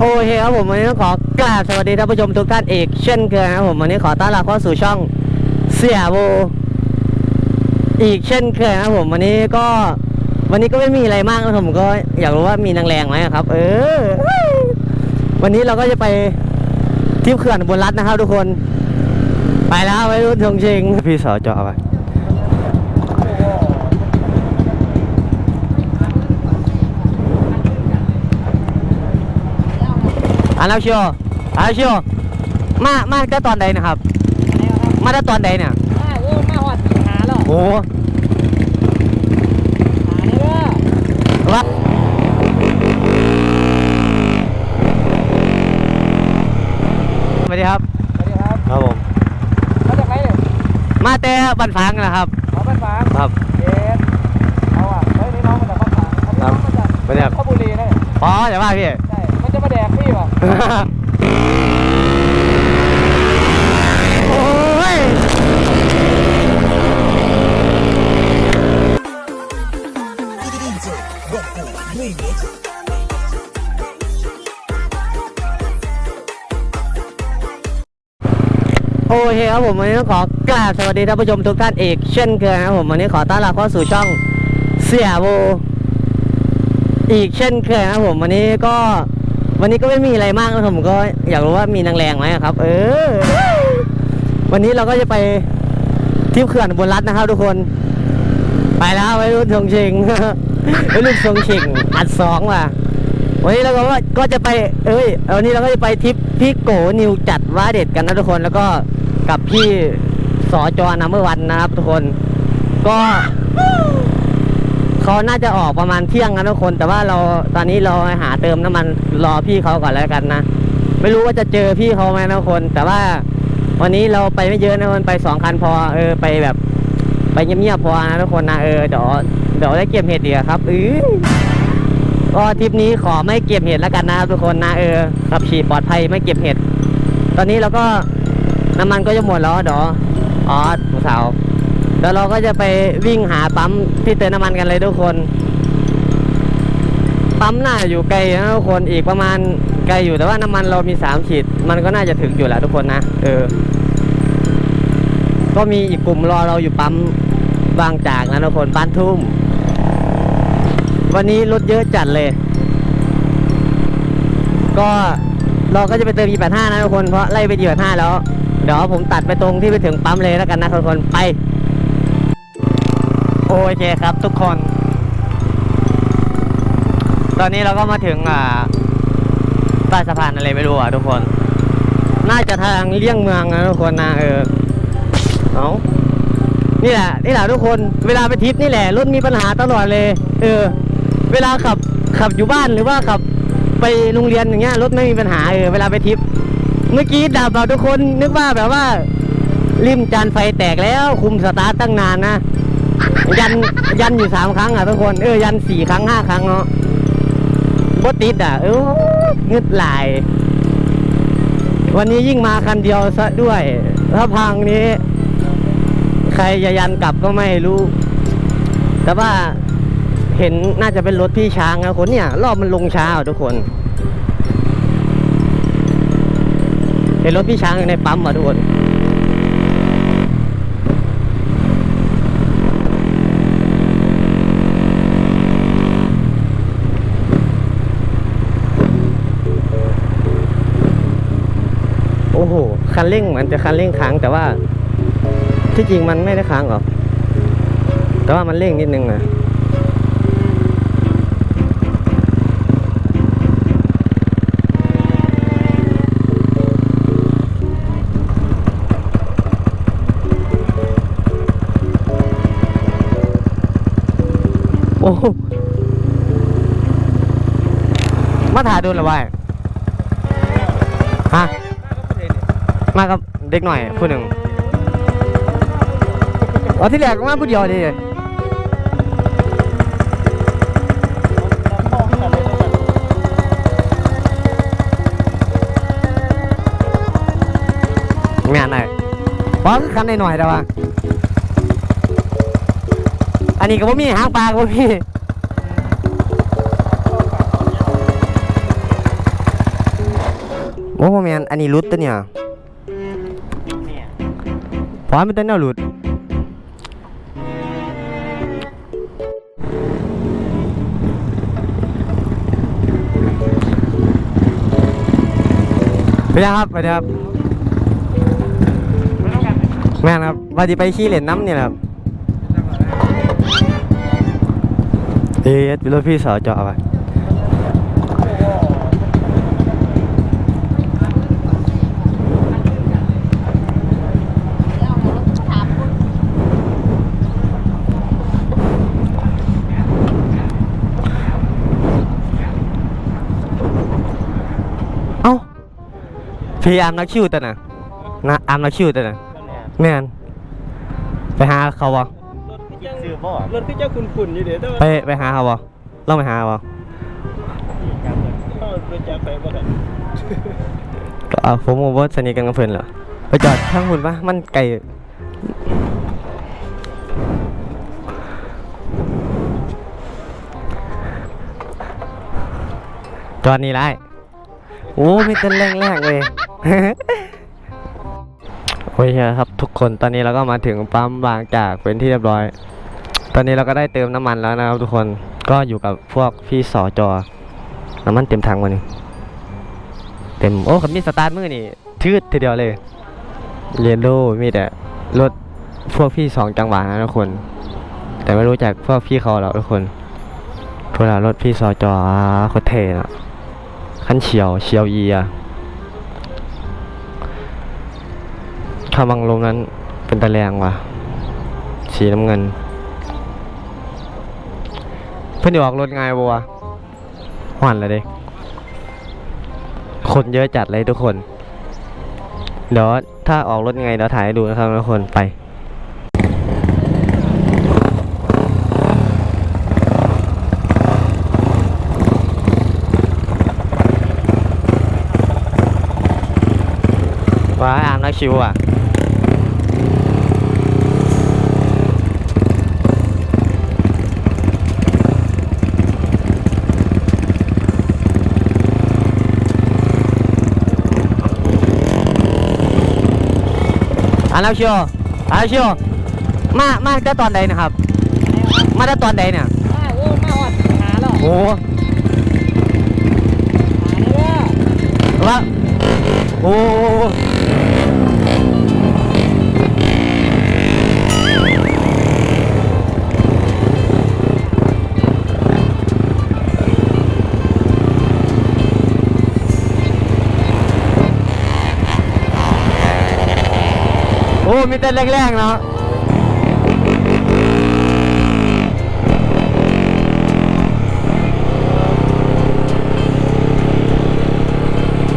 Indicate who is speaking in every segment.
Speaker 1: โอเคครับผมวันนี้ขอกราบสวัสดีท่านผู้ชมทุกท่านอีกเช่นเคยนะครับผมวันนี้ขอต้อนรับเข้าสู่ช่องเสียโบอีกเช่นเคยนะครับผมวันนี้ก็วันนี้ก็ไม่มีอะไรมากนะผมก็อยากรู้ว่ามีนางแรงไหมครับ เออ วันนี้เราก็จะไปที่เขื่อนบนรัฐนะครับ ทุกคน ไปแล้วไปรุ่นชงชิงพี่สาวจอไป อันแล้วเชียวอันแล้วเชียวมามาได้ตอนใดนะครับ มาได้ตอนใดเนี่ย
Speaker 2: มาโอ้มาหอดหาหรอ
Speaker 1: โอ้
Speaker 2: หาเด้อ
Speaker 1: ว่าสวัสดีครับ
Speaker 2: สวัสดีครับ
Speaker 1: ครับผม
Speaker 2: มาจากไหนเนี่ย
Speaker 1: มาแต่บันฟังนะครับ
Speaker 2: เอาบ้านฟาง
Speaker 1: ครับ
Speaker 2: เย็นเอาอะเฮ้ยนี่น้องมาจากบ้านฟางอันนี้น้องมาจาก
Speaker 1: มาจาก
Speaker 2: ข้าวบุรีนะเนี่ย
Speaker 1: อ๋อเดี๋ยวว่าพี่
Speaker 2: ใช่มัน จะมาแดกพี่ป่ะ
Speaker 1: โอ้ยโอเคครับผมวันนี้ต้องขอกราบสวัสดีท่านผู้ชมทุกท่านอีกเช่นเคยนะครับผมวันนี้ขอต้อนรับเข้าสู่ช่องเสียโบอีกเช่นเคยนะครับผมวันนี้ก็ วันนี้ก็ไม่มีอะไรมากนะผมก็อยากรู้ว่ามีนางแรงไหมครับ เออ วันนี้เราก็จะไปที่เขื่อนบนรัฐนะครับ ทุกคน ไปแล้วไปรุ่นชงชิงไปรุ่นชงชิงอัดสองว่ะวันนี้เราก็ก็จะไปเอ้ยวันนี้เราก็จะไปทริปพี่โกนิวจัดว่าเด็ดกันนะทุกคนแล้วก็กับพี่สอจอนัมเบอร์วันนะครับทุกคน ก็ เขาน่าจะออกประมาณเที่ยงนะทุกคน แต่ว่าเราตอนนี้เราหาเติมน้ำมันรอพี่เขาก่อนแล้วกันนะ ไม่รู้ว่าจะเจอพี่เขาไหมนะทุกคน แต่ว่าวันนี้เราไปไม่เยอะนะมันไปสองคันพอเออไปแบบ ไปเงียบๆพอนะทุกคนนะเออเดี๋ยวเดี๋ยวได้เก็บเห็ดดีครับเออก็ทริปนี้ขอไม่เก็บเห็ดแล้วกันนะครับทุกคนนะเออขับขี่ปลอดภัยไม่เก็บเห็ด ตอนนี้เราก็น้ำมันก็จะหมดแล้วเดี๋ยวอ๋อสาว เดี๋ยวเราก็จะไปวิ่งหาปั๊มที่เติมน้ำมันกันเลยทุกคน ปั๊มน่าอยู่ไกลนะทุกคนอีกประมาณไกลอยู่แต่ว่าน้ำมันเรามีสามขีด มันก็น่าจะถึงอยู่แหละทุกคนนะเออ ก็มีอีกกลุ่มรอเราอยู่ปั๊มบางจากนะทุกคนบ้านทุ่ม วันนี้รถเยอะจัดเลย ก็เราก็จะไปเติม E85 นะทุกคนเพราะไล่ไป E85 แล้ว เดี๋ยวผมตัดไปตรงที่ไปถึงปั๊มเลยแล้วกันนะทุกคนไป โอเคครับทุกคน ตอนนี้เราก็มาถึงอ่าใต้สะพานอะไรไม่รู้อะทุกคน น่าจะทางเลี่ยงเมืองนะทุกคนนะเออเอานี่แหละนี่แหละทุกคนเวลาไปทริปนี่แหละรถมีปัญหาตลอดเลย เออ เวลาขับขับอยู่บ้านหรือว่าขับไปโรงเรียนอย่างเงี้ยรถไม่มีปัญหาเออเวลาไปทริปเมื่อกี้ดับเราทุกคนนึกว่าแบบว่าริมจานไฟแตกแล้วคุมสตาร์ทตั้งนานนะ ยันยันอยู่สามครั้งอะทุกคนเออยันสี่ครั้งห้าครั้งเนาะบดติดอะเอองึดหลาย วันนี้ยิ่งมาคันเดียวซะด้วย ถ้าพังนี้ ใครจะยันกลับก็ไม่รู้ แต่ว่าเห็นน่าจะเป็นรถพี่ช้างนะคนเนี่ย รอบมันลงช้าอะทุกคน เห็นรถพี่ช้างอยู่ในปั๊มอะทุกคน โอ้โห คัน เร่งเหมันจะคันเร่งค้างแต่ว่าที่จริงมันไม่ได้ค้างหรอก แต่ว่ามันเร่งนิดนึงนะโอ้โหมาถ่ายดูหรือวะฮะ มากับเด็กหน่อยผู้หนึ่งอ๋อที่แรกก็มาผู้เดียวดิไม่อ่านไหนเพราะคือคันหน่อยๆแต่ว่าอันนี้ก็บ่มีหางปลาก็บ่มีโอ้โหแมนอันนี้รุดตัวเนี่ย พราะมันเป็นแนวรุดไปยังครับไปเดี๋ยวครับแม่นครับว่าจะไปขี้เหร่นน้ำนี่ยนะครับเอ๊ะเป็นรถพี่สาวจอดไป พี่อาร์มนักชิวแต่น่ะนะอาร์มนักชิวแต่น่ะแม่นไปหาเขาบ่
Speaker 2: ซื้อบ่
Speaker 3: รถที่เจ้าคุณคุณอยู่เดี๋ยวต้อง
Speaker 1: ไปไปหาเขาบ่ลองไปหาเขาบ่
Speaker 3: เข้ารถจักรไปบ่กัน
Speaker 1: ก็เอาผมบอกว่าสนิทกันกับเพิ่นเหรอไปจอดข้างหุ่นปะมันไกลจอดนี่ไรโอ้มีเต้นแรงๆเลย โอเคครับทุกคนตอนนี้เราก็มาถึงปั๊มบางจากเป็นที่เรียบร้อย ตอนนี้เราก็ได้เติมน้ำมันแล้วนะครับทุกคนก็อยู่กับพวกพี่สอจอน้ำมันเต็มถังวันนี้เต็มโอ้ขับมีสตาร์ทมือนี่ทืดทีเดียวเลยเยนโดมีแต่รถพวกพี่สองจังหวะนะทุกคน แต่ไม่รู้จักพวกพี่เขาหรอกทุกคนพวกเรารถพี่สอจอโคตรเท่นะคันเฉียวเฉียวเยีย ถ้าบังลมนั้นเป็นตะแรงว่ะ สีน้ำเงิน เพื่อนเดี๋ยออกรถไงบัวหวันเลยเด้คนเยอะจัดเลยทุกคน เดี๋ยวถ้าออกรถไงเดี๋ยวถ่ายให้ดูนะครับทุกคนไปว้ายอาร์มนักชิวอะ อาแล้วเชียวอาแล้วเชียวมามาจะตอนใดนะครับ มาจะตอนใดเนี่ย
Speaker 3: อ้าวโอ้มาอดหาหรอ
Speaker 1: โอ้
Speaker 3: หาเลยว่า
Speaker 1: ละโอ้ มีแต่แรงๆเนาะ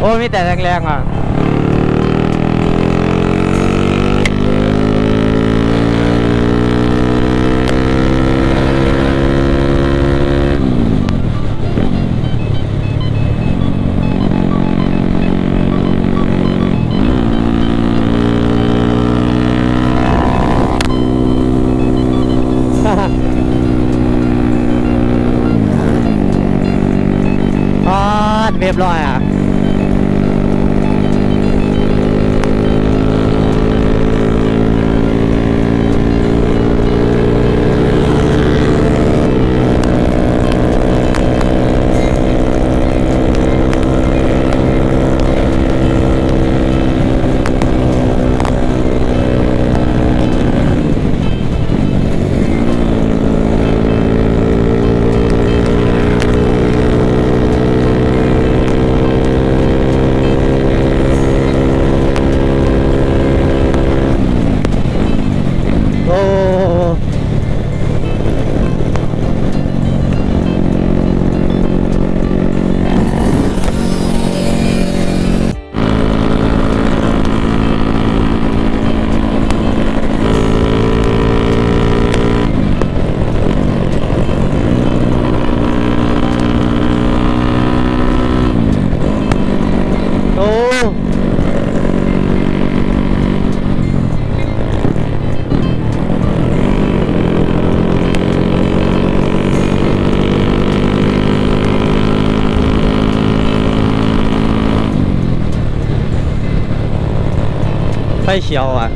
Speaker 1: โอ้มีแต่แรงๆอะ รียบร้อยอะ ไฟเ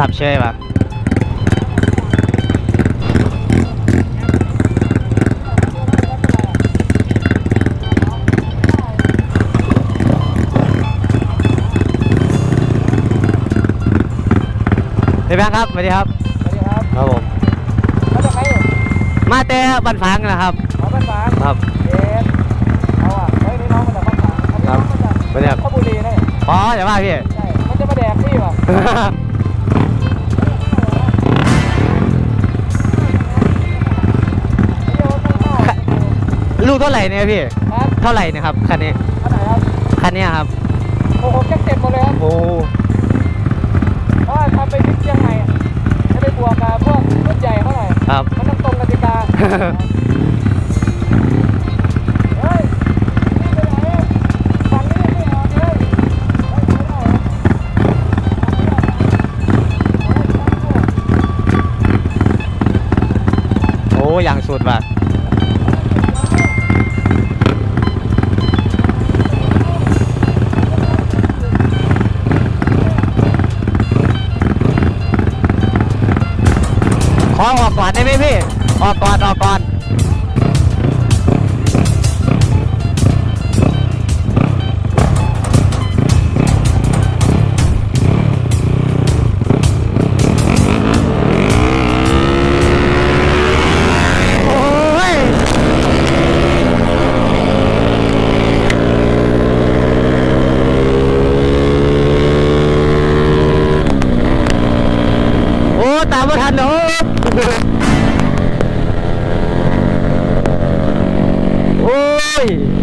Speaker 1: ดับเชยปะพี่แบงค์ครับสวัสดีครับ
Speaker 2: สวัสดีครับ
Speaker 1: ครับผม
Speaker 2: มาจากไหนเนี่ย
Speaker 1: มาแต่บันฟังนะครับ
Speaker 2: เอาบ้านฝาง
Speaker 1: ครับ
Speaker 2: เย็นเอาอะเฮ้ยนี่น้องมาจากบ้านฝางอันนี้น้องมาจาก
Speaker 1: สวัสดีครับ
Speaker 2: เพชรบุรีนะเนี่ย
Speaker 1: อ๋ออย่าว่าพี่
Speaker 2: ใช่มันจะมาแดกพี่ป่ะ
Speaker 1: ลูกเท่าไหร่เนี่ยพี่
Speaker 2: ครับ
Speaker 1: เท่าไหร่เนะครับคันนี้
Speaker 2: อันไหนครับ
Speaker 1: คันนี้ครับ
Speaker 2: โอ้โหแจ็คเจ็ดหมดเลยครับ
Speaker 1: โอ้
Speaker 2: เพราะว่าทำไปทิศเชียงใหม่อะจะไปบวกกับพวกรุ่นใหญ่เขาหน่อย
Speaker 1: ครับ
Speaker 2: มันต้องตรงกติกา เฮ้ยนี่ไปไหนฝั่งนี้ไม่ออกเลยเฮ้ยไม่ได้เหรอฝั่งนี้ออกฝั่งนี้ออก
Speaker 1: โอ้อย่างสุดว่ะ ก่อนได้ไหมพี่ ออกก่อนออกก่อน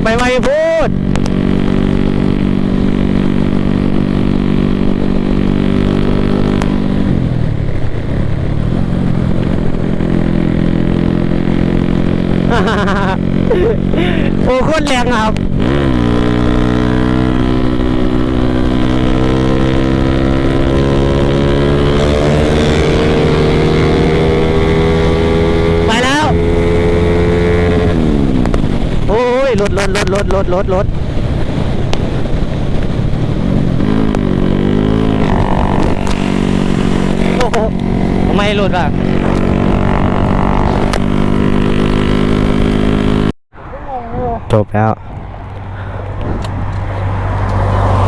Speaker 1: ไปไวพูดโอ้โคตรแรงครับ ไปแล้ว โอ้ยร ถรถรถรถรถรถรถโอ้โหไม่หลุดอะจบแล้ว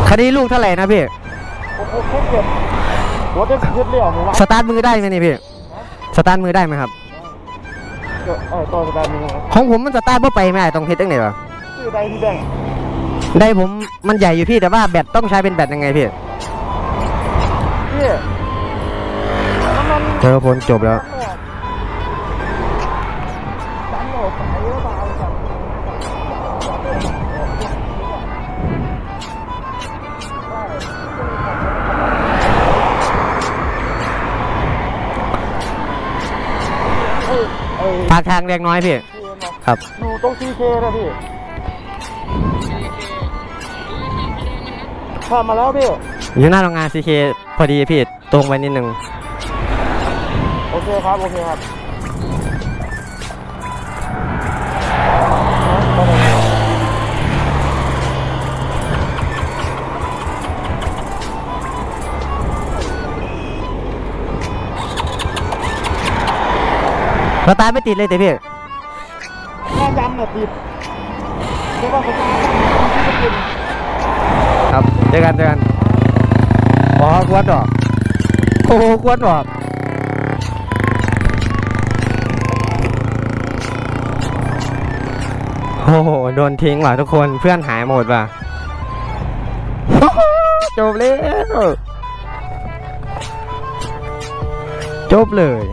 Speaker 1: คดีลูกเท่าไหร่นะพี่
Speaker 2: โอ้โหแค่เก็บหัวจะยึดเลี้ยวหมูวะ
Speaker 1: สตาร์ทมือได้ไหมนี่พี่ สตาร์ทมือได้ไหมครับ
Speaker 2: เออตัวสตาร์ทมือครับ
Speaker 1: ของผมมันสตาร์ทบ่อไปไม่ได้ต้องเฮ็ดจังไดวะ
Speaker 2: ชื่อใดที่แดง
Speaker 1: ได้ผมมันใหญ่อยู่พี่แต่ว่าแบตต้องใช้เป็นแบตยังไงพี่
Speaker 2: พี่น้ำมัน
Speaker 1: เจอผลจบแล้ว
Speaker 2: สามโหลสายหรือเปล่าครับเอ้ยเอ้ย
Speaker 1: ปากทางเล็กน้อยพี่
Speaker 2: พี่เอ็มบอก
Speaker 1: ครับ
Speaker 2: อยู่ตรงซีเคนะพี่ ข้ามมาแล้วพี่
Speaker 1: อยู่หน้าโรงงาน CK พอดีพี่ตรงไปนิดนึง
Speaker 2: โอเคครับ โอเคครับ
Speaker 1: สตาร์ทไม่ติดเลยแต่พี่
Speaker 2: แม่ย้ำเนี่ยติดเรียกว่าผมที่จะกิน
Speaker 1: ครับเจอกันเจอกันอ๋อควนดอกโอ้โหควนดอกโอ้โหโดนทิ้งว่ะทุกคนเพื่อนหายหมดว่ะจบแล้วจบเลย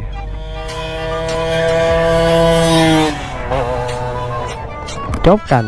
Speaker 1: จบกัน